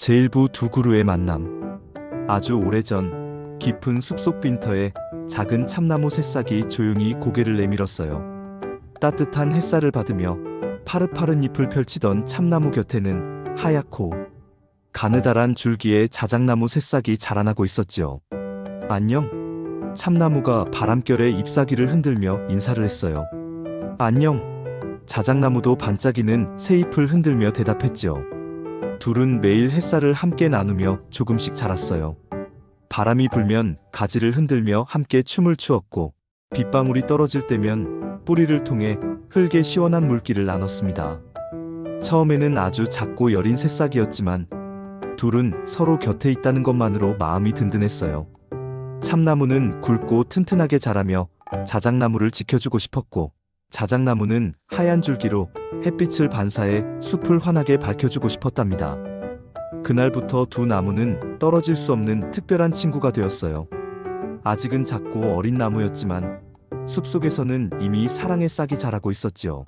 제일부 두 그루의 만남. 아주 오래전 깊은 숲속 빈터에 작은 참나무 새싹이 조용히 고개를 내밀었어요. 따뜻한 햇살을 받으며 파릇파릇 잎을 펼치던 참나무 곁에는 하얗고 가느다란 줄기의 자작나무 새싹이 자라나고 있었지요. 안녕. 참나무가 바람결에 잎사귀를 흔들며 인사를 했어요. 안녕. 자작나무도 반짝이는 새 잎을 흔들며 대답했지요. 둘은 매일 햇살을 함께 나누며 조금씩 자랐어요. 바람이 불면 가지를 흔들며 함께 춤을 추었고 빗방울이 떨어질 때면 뿌리를 통해 흙의 시원한 물기를 나눴습니다. 처음에는 아주 작고 여린 새싹이었지만 둘은 서로 곁에 있다는 것만으로 마음이 든든했어요. 참나무는 굵고 튼튼하게 자라며 자작나무를 지켜주고 싶었고 자작나무는 하얀 줄기로 햇빛을 반사해 숲을 환하게 밝혀주고 싶었답니다. 그날부터 두 나무는 떨어질 수 없는 특별한 친구가 되었어요. 아직은 작고 어린 나무였지만 숲속에서는 이미 사랑의 싹이 자라고 있었지요.